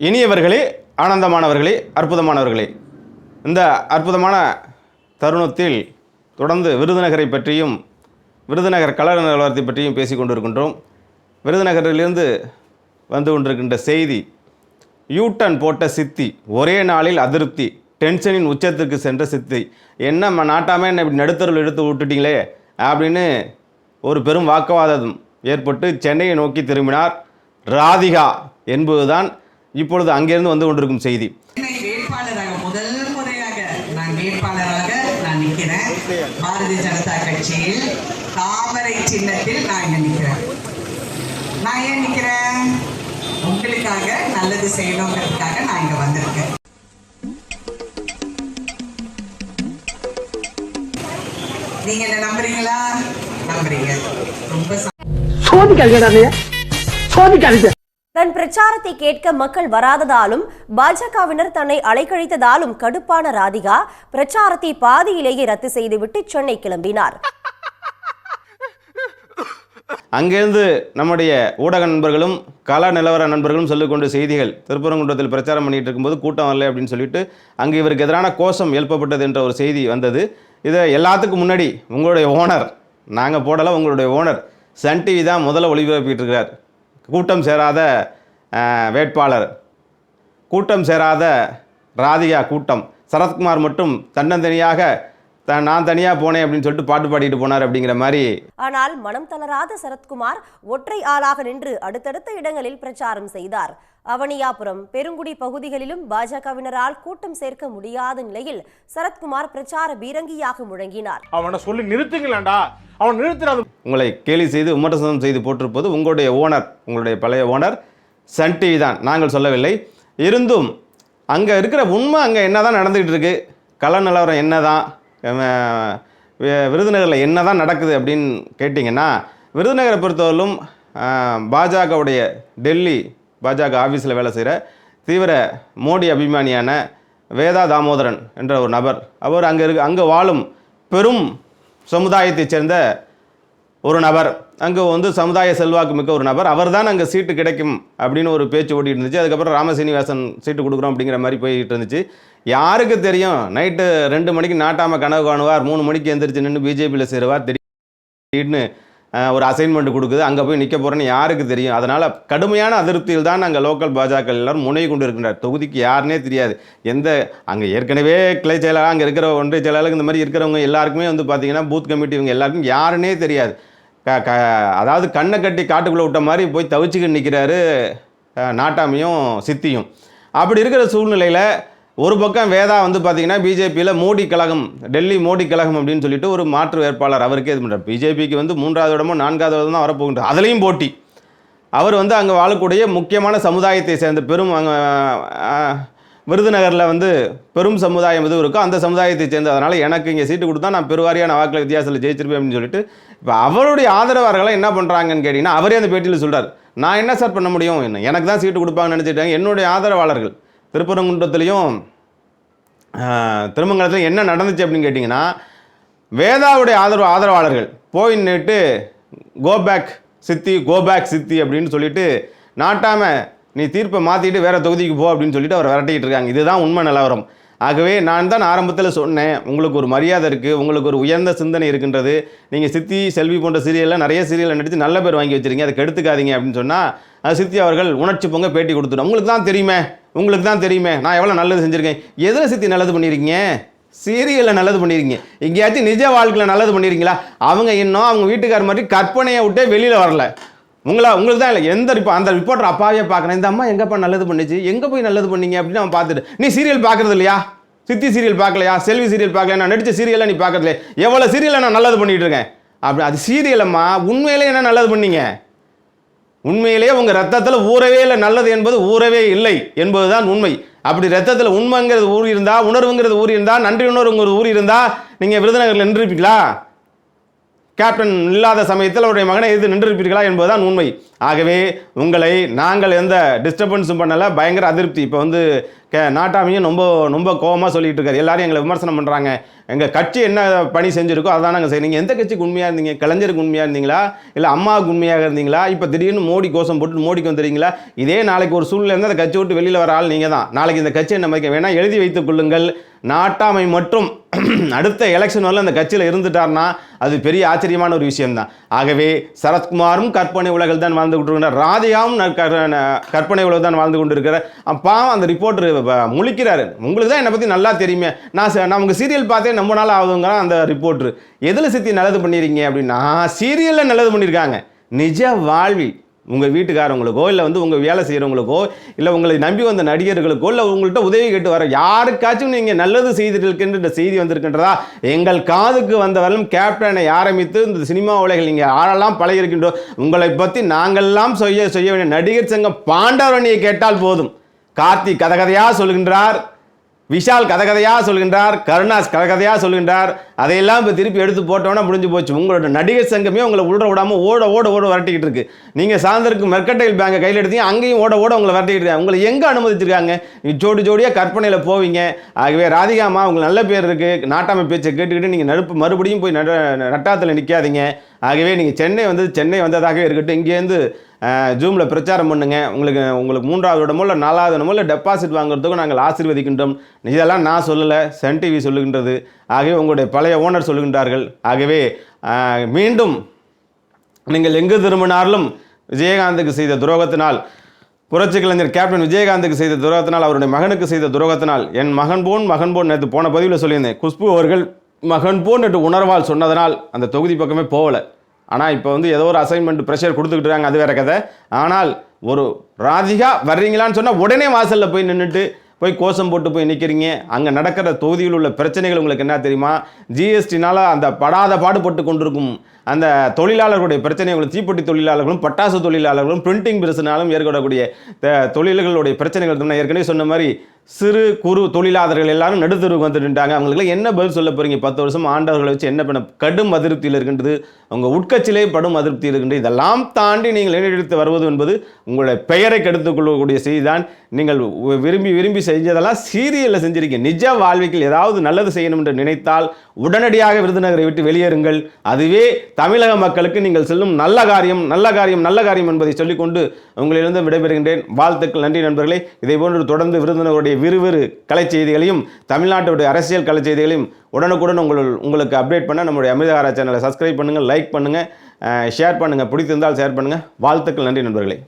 இனியவர்களே ஆனந்தமானவர்களே அற்புதமானவர்களே. இந்த அற்புதமான தருணத்தில் தொடர்ந்து விருதுநகரை பற்றியும் விருதுநகர் கலர் நிலவரத்தை பற்றியும் பேசி கொண்டிருக்கின்றோம். விருதுநகரிலிருந்து வந்து கொண்டிருக்கின்ற செய்தி யூட்டன் போட்ட சித்தி ஒரே நாளில் அதிருப்தி டென்ஷனின் உச்சத்திற்கு சென்ற சித்தி. என்ன நாட்டாமே என்ன இப்படி நடுத்தருள் எடுத்து விட்டுட்டீங்களே அப்படின்னு ஒரு பெரும் வாக்குவாதம் ஏற்பட்டு சென்னையை நோக்கி திரும்பினார் ராதிகா என்பதுதான் இப்பொழுது அங்கிருந்து வந்து கொண்டிருக்கும் செய்தி. என்னை வேட்பாளராக முதல் முறையாக நான் வேட்பாளராக நான் நிற்கிறேன். பாரதிய ஜனதா கட்சியில் தாமரை சின்னத்தில் நான் இங்க நிற்கிறேன். நான் ஏன் நிற்கிறேன்? உங்களுக்காக நல்லது செய்யணுங்கிறதுக்காக நான் இங்க வந்திருக்கேன். நீங்க என்ன நம்புறீங்களா? நம்புறீங்க. ரொம்ப. சோதிக்காதீங்க சோதிக்காதீங்க. தன் பிரச்சாரத்தை கேட்க மக்கள் வராததாலும் பாஜகவினர் தன்னை அலைக்கழித்ததாலும் கடுப்பான ராதிகா பிரச்சாரத்தை பாதியிலேயே ரத்து செய்துவிட்டு சென்னை கிளம்பினார். அங்கிருந்து நம்முடைய ஊடக நண்பர்களும் கள நிலவர நண்பர்களும் சொல்லிக்கொண்ட செய்திகள் திருப்பரங்குன்றத்தில் பிரச்சாரம் பண்ணிட்டு இருக்கும்போது கூட்டம் வரல அப்படின்னு சொல்லிட்டு அங்கே இவருக்கு எதிரான கோஷம் எழுப்பப்பட்டது என்ற ஒரு செய்தி வந்தது. இதை எல்லாத்துக்கும் முன்னாடி உங்களுடைய ஓனர் நாங்கள் போடலை உங்களுடைய ஓனர் சன் டிவி தான் முதல்ல ஒளிபரப்பிட்டு இருக்கிறார் கூட்டம் சேராத வேட்பாளர். கூட்டம் சேராத ராதிகா கூட்டம். சரத்குமார் மட்டும் தன்னந்தனியாக த நான் தனியாக போனேன் அப்படின்னு சொல்லிட்டு பாட்டு பாடிட்டு போனார் அப்படிங்கிற மாதிரி. ஆனால் மனம் தளராத சரத்குமார் ஒற்றை ஆளாக நின்று அடுத்தடுத்த இடங்களில் பிரச்சாரம் செய்தார். அவனியாபுரம் பெருங்குடி பகுதிகளிலும் பாஜகவினரால் கூட்டம் சேர்க்க முடியாத நிலையில் சரத்குமார் பிரச்சார பீரங்கியாக முழங்கினார். அவனை சொல்லி நிறுத்துங்களேன்டா. அவன் நிறுத்துறாது உங்களை கேலி செய்து விமர்சனம் செய்து போட்டிருப்பது உங்களுடைய ஓனர் உங்களுடைய பழைய ஓனர் சன் டிவி தான். நாங்கள் சொல்லவில்லை. இருந்தும் அங்கே இருக்கிற உண்மை அங்கே என்ன தான் நடந்துக்கிட்டு இருக்கு? கள நிலவரம் என்ன தான் விருதுநகரில் என்ன தான் நடக்குது அப்படின்னு கேட்டிங்கன்னா விருதுநகரை பொறுத்தவரையிலும் பாஜகவுடைய டெல்லி பாஜக ஆஃபீஸில் வேலை செய்கிற தீவிர மோடி அபிமானியான வேதா தாமோதரன் என்ற ஒரு நபர். அவர் அங்கே இருக்க அங்கே வாழும் பெரும் சமுதாயத்தைச் சேர்ந்த ஒரு நபர் அங்கே வந்து சமுதாய செல்வாக்கு மிக்க ஒரு நபர் அவர் தான் அங்கே சீட்டு கிடைக்கும் அப்படின்னு ஒரு பேச்சு ஓடிட்டு இருந்துச்சு. அதுக்கப்புறம் ராமசீனிவாசன் சீட்டு கொடுக்குறோம் அப்படிங்கிற மாதிரி போயிட்டு இருந்துச்சு. யாருக்கு தெரியும்? நைட்டு ரெண்டு மணிக்கு நாட்டாமல் கனவு காணுவார் மூணு மணிக்கு எந்திரிச்சு நின்று பிஜேபியில் சேருவார் திடீர்னு ஒரு அசைன்மெண்ட் கொடுக்குது அங்கே போய் நிற்க போகிறேன்னு யாருக்கு தெரியும்? அதனால் கடுமையான அதிருப்தியில் தான் அங்கே லோக்கல் பாஜக எல்லாரும் முனை கொண்டு இருக்கின்றார். தொகுதிக்கு யாருனே தெரியாது. எந்த அங்கே ஏற்கனவே கிளை செயலாளர் அங்கே இருக்கிற ஒன்றிய செயலாளர் இந்த மாதிரி இருக்கிறவங்க எல்லாருக்குமே வந்து பார்த்தீங்கன்னா பூத் கமிட்டி இவங்க எல்லாருக்கும் யாருன்னே தெரியாது. க க அதாவது கண்ணை கட்டி காட்டுக்குள்ளே விட்ட மாதிரி போய் தவிச்சுக்கிட்டு நிற்கிறாரு நாட்டாமையும் சித்தியும். அப்படி இருக்கிற சூழ்நிலையில் ஒரு பக்கம் வேதா வந்து பார்த்திங்கன்னா பிஜேபியில் மோடி கழகம் டெல்லி மோடி கழகம் அப்படின்னு சொல்லிட்டு ஒரு மாற்று வேட்பாளர் அவருக்கே இது பண்ணுறார் பிஜேபிக்கு வந்து மூன்றாவது இடமோ நான்காவது இடம் தான் வரப்போகின்றார் அதுலேயும் போட்டி. அவர் வந்து அங்கே வாழக்கூடிய முக்கியமான சமுதாயத்தை சேர்ந்த பெரும் அங்கே விருதுநகரில் வந்து பெரும் சமுதாயம் எதுவும் இருக்கோ அந்த சமுதாயத்தை சேர்ந்து அதனால் எனக்கு இங்கே சீட்டு கொடுத்தா நான் பெருவாரியான வாக்குல வித்தியாசத்தில் ஜெயிச்சிருப்பேன் அப்படின்னு சொல்லிட்டு இப்போ அவருடைய ஆதரவாளர்களாக என்ன பண்ணுறாங்கன்னு கேட்டிங்கன்னா அவரே அந்த பேட்டியில் சொல்கிறார் நான் என்ன சார் பண்ண முடியும்? என்ன எனக்கு தான் சீட்டு கொடுப்பாங்கன்னு நினச்சிட்டாங்க என்னுடைய ஆதரவாளர்கள் திருப்பரங்குன்றத்துலேயும் திருமங்கலத்தில் என்ன நடந்துச்சு அப்படின்னு கேட்டிங்கன்னா வேதாவுடைய ஆதரவு ஆதரவாளர்கள் போய் நின்றுட்டு கோபேக் சித்தி கோபேக் சித்தி அப்படின்னு சொல்லிட்டு நாட்டாமல் நீ தீர்ப்பை மாற்றிட்டு வேறு தொகுதிக்கு போ அப்படின்னு சொல்லிட்டு அவர் விரட்டிக்கிட்டு இருக்காங்க. இதுதான் உண்மை நிலவரம். ஆகவே நான் தான் ஆரம்பத்தில் சொன்னேன் உங்களுக்கு ஒரு மரியாதை இருக்குது உங்களுக்கு ஒரு உயர்ந்த சிந்தனை இருக்கின்றது. நீங்கள் சித்தி செல்வி போன்ற சீரியலில் நிறைய சீரியலில் நடித்து நல்ல பேர் வாங்கி வச்சிருக்கீங்க அதை கெடுத்துக்காதீங்க அப்படின்னு சொன்னால் சித்தி அவர்கள் உணர்ச்சி பொங்க பேட்டி கொடுத்துடும். உங்களுக்கு தான் தெரியுமே உங்களுக்கு தான் தெரியுமே நான் எவ்வளோ நல்லது செஞ்சுருக்கேன். எதில் சித்தி நல்லது பண்ணியிருக்கீங்க சீரியலில் நல்லது பண்ணியிருக்கீங்க எங்கேயாச்சும் நிஜ வாழ்க்கையில் நல்லது பண்ணியிருக்கீங்களா அவங்க இன்னும் அவங்க வீட்டுக்கார மாதிரி கற்பனையை விட்டே வெளியில் வரல. உங்களா உங்களுக்கு தான் இல்லை எந்த இப்போ அந்த ரிப்போர்ட்டர் அப்பாவே பார்க்குறேன் இந்த அம்மா எங்கப்பா நல்லது பண்ணுச்சு? எங்கே போய் நல்லது பண்ணீங்க அப்படின்னு அவன் பார்த்துட்டு நீ சீரியல் பார்க்குறது இல்லையா? சித்தி சீரியல் பார்க்கலையா? செல்வி சீரியல் பார்க்கல நான் நடித்த சீரியலை நீ பார்க்கறது இல்லையா? எவ்வளோ சீரியலை நான் நல்லது பண்ணிகிட்டு இருக்கேன். அப்படி அது சீரியலம்மா உண்மையிலே என்ன நல்லது பண்ணீங்க? உண்மையிலேயே உங்கள் ரத்தத்தில் ஊறவே இல்லை. நல்லது என்பது ஊறவே இல்லை என்பதுதான் உண்மை. அப்படி ரத்தத்தில் உண்மைங்கிறது ஊறி இருந்தால் உணர்வுங்கிறது ஊறி இருந்தால் நன்றி உணர்வுங்கிறது ஊறி இருந்தால் நீங்கள் விருதுநகரில் நின்றுருப்பீங்களா? கேப்டன் இல்லாத சமயத்தில் அவருடைய மகனை எதிர்த்து நின்றிருப்பீர்களா என்பதுதான் உண்மை. ஆகவே உங்களை நாங்கள் எந்த டிஸ்டர்பன்ஸும் பண்ணலை பயங்கர அதிருப்தி. இப்போ வந்து கே நாட்டாமையும் ரொம்ப ரொம்ப கோவமாக சொல்லிட்டு இருக்காரு. எல்லாரும் எங்களை விமர்சனம் பண்ணுறாங்க எங்கள் கட்சி என்ன பணி செஞ்சுருக்கோ அதான் நாங்கள் செய்ய நீங்கள் எந்த கட்சிக்கு உண்மையாக இருந்தீங்க? கலைஞருக்கு உண்மையாக இருந்தீங்களா? இல்லை அம்மாவுக்கு உண்மையாக இருந்தீங்களா? இப்போ திடீர்னு மோடி கோஷம் போட்டு மோடிக்கு வந்துடுறீங்களா இதே நாளைக்கு ஒரு சூழ்நிலை அந்த கட்சி விட்டு வெளியில் வர ஆள் நீங்கள் தான் நாளைக்கு இந்த கட்சியை மதிக்க வேணால் எழுதி வைத்துக் கொள்ளுங்கள். நாட்டாமை மற்றும் அடுத்த எலெக்ஷன் வரல அந்த கட்சியில் இருந்துட்டார்னா அது பெரிய ஆச்சரியமான ஒரு விஷயம்தான். ஆகவே சரத்குமாரும் கற்பனை உலகில் தான் வாழ்ந்து கொண்டிருக்கிறார் ராதிகாவும் கற்பனை உலகில் தான் வாழ்ந்து கொண்டிருக்கிறார் பாவம் அந்த ரிப்போர்ட்டர் முழிக்கிறாரு. உங்களுக்கு தான் என்னை பற்றி நல்லா தெரியுமே. நான் நான் உங்கள் சீரியல் பார்த்தே ரொம்ப நாள் ஆகுதுங்கிறான் அந்த ரிப்போர்ட்ரு எதில் சித்தி நல்லது பண்ணிடுறீங்க அப்படின்னா சீரியலில் நல்லது பண்ணியிருக்காங்க நிஜ வாழ்வில் உங்கள் வீட்டுக்காரவங்களுக்கோ இல்லை வந்து உங்கள் வேலை செய்கிறவங்களுக்கோ இல்லை உங்களை நம்பி வந்த நடிகர்களுக்கோ இல்லை உங்கள்கிட்ட உதவி கேட்டு வர யாருக்காச்சும் நீங்கள் நல்லது செய்திருக்கின்ற செய்தி வந்திருக்கின்றதா? எங்கள் காதுக்கு வந்தவரும் கேப்டனை ஆரம்பித்து இந்த சினிமா உலகில் நீங்கள் யாரெல்லாம் பழகிருக்கின்றோம் உங்களை பற்றி நாங்கள்லாம் செய்ய செய்ய வேண்டிய நடிகர் சங்கம் பாண்டவரணியை கேட்டால் போதும். கார்த்தி கதகதையாக சொல்கின்றார். விஷால் கதகதையாக சொல்கின்றார் கருணாஸ் கதகதையாக சொல்கின்றார். அதையெல்லாம் இப்போ திருப்பி எடுத்து போட்டோன்னா முடிஞ்சு போச்சு. உங்களோட நடிகர் சங்கமே உங்களை உள்ள விடாமல் ஓட ஓட ஓட வரட்டிக்கிட்டு இருக்கு. நீங்கள் சாயந்தருக்கு மெர்கட்டைல் பேங்கை கையில் எடுத்தீங்க அங்கேயும் ஓட ஓட உங்களை வரட்டிக்கிட்டு இருக்காங்க. உங்களை எங்கே அனுமதிச்சிருக்காங்க? நீ ஜோடி ஜோடியாக கற்பனையில் போவீங்க. ஆகவே ராதிகாமா உங்களுக்கு நல்ல பேர் இருக்குது நாட்டாமை பேச்சை கேட்டுக்கிட்டு நீங்கள் நடுப்பு மறுபடியும் போய் நட நட்டாத்தில் நிற்காதீங்க ஆகவே நீங்கள் சென்னை வந்து சென்னை வந்ததாகவே இருக்கட்டும். இங்கேருந்து ஜூமில் பிரச்சாரம் பண்ணுங்க. உங்களுக்கு உங்களுக்கு மூன்றாவது இடமோ இல்லை நாலாவது இடமோ இல்லை டெபாசிட் வாங்குறதுக்கும் நாங்கள் ஆசீர்வதிக்கின்றோம். இதெல்லாம் நான் சொல்லலை சன் டிவி சொல்லுகின்றது. ஆகவே உங்களுடைய பழைய ஓனர் சொல்லுகின்றார்கள். ஆகவே மீண்டும் நீங்கள் எங்கு திரும்பினாலும் விஜயகாந்துக்கு செய்த துரோகத்தினால் புரட்சி கலைஞர் கேப்டன் விஜயகாந்துக்கு செய்த துரோகத்தினால் அவருடைய மகனுக்கு செய்த துரோகத்தினால் என் மகன் போன் மகன் போன் நேற்று போன பதிவில் சொல்லியிருந்தேன். குஷ்பு அவர்கள் மகன் போன் என்று உணர்வால் சொன்னதனால் அந்த தொகுதி பக்கமே போகலை. ஆனால் இப்போ வந்து ஏதோ ஒரு அசைன்மெண்ட் ப்ரெஷர் கொடுத்துக்கிட்டு இருக்காங்க அது வேற கதை. ஆனால் ஒரு ராதிகா வர்றீங்களான்னு சொன்னால் உடனே வாசலில் போய் நின்றுட்டு போய் கோஷம் போட்டு போய் நிற்கிறீங்க அங்கே நடக்கிற தொகுதியில் உள்ள பிரச்சனைகள் உங்களுக்கு என்ன தெரியுமா? ஜிஎஸ்டினால அந்த படாத பாடுபட்டு கொண்டிருக்கும் அந்த தொழிலாளர்களுடைய பிரச்சனை உங்களுக்கு தீப்பெட்டி தொழிலாளர்களும் பட்டாசு தொழிலாளர்களும் பிரிண்டிங் பிரச்சனாலும் ஏற்படக்கூடிய த- தொழில்களுடைய பிரச்சனைகள் ஏற்கனவே சொன்ன மாதிரி சிறு குறு தொழிலாளர்கள் எல்லாரும் நடுத்தருவுக்கு வந்து நின்றாங்க. அவங்களுக்குலாம் என்ன பதில் சொல்ல போகிறீங்க பத்து வருஷம் ஆண்டவர்களை வச்சு என்ன பண்ண கடும் அதிருப்தியில் இருக்கின்றது. உங்கள் உட்கட்சியிலே படும் அதிருப்தி இருக்கின்றது. இதெல்லாம் தாண்டி நீங்கள் நிலைநிறுத்து வருவது என்பது உங்களுடைய பெயரை கெடுத்துக்கொள்ளக்கூடிய செய்தி செய்திதான். நீங்கள் விரும்பி விரும்பி செஞ்சதெல்லாம் சீரியலில் செஞ்சிருக்கீங்க. நிஜ வாழ்வில் ஏதாவது நல்லது செய்யணும் என்று நினைத்தால் உடனடியாக விருதுநகரை விட்டு வெளியேறுங்கள். அதுவே தமிழக மக்களுக்கு நீங்கள் செல்லும் நல்ல காரியம் நல்ல காரியம் நல்ல காரியம் என்பதை சொல்லிக்கொண்டு உங்களிலிருந்து விடைபெறுகின்றேன். வாழ்த்துக்கள் நன்றி நண்பர்களே. இதே போன்று தொடர்ந்து விருதுநகருடைய விறுவிறு கலை செய்திகளையும் தமிழ்நாட்டுடைய அரசியல் கலை செய்திகளையும் உடனுக்குடன் உங்கள் உங்களுக்கு அப்டேட் பண்ண நம்முடைய அமிர்தகாரா சேனலை சப்ஸ்கிரைப் பண்ணுங்கள் லைக் பண்ணுங்கள் ஷேர் பண்ணுங்கள் பிடித்திருந்தால் ஷேர் பண்ணுங்கள் வாழ்த்துக்கள். நன்றி நண்பர்களே.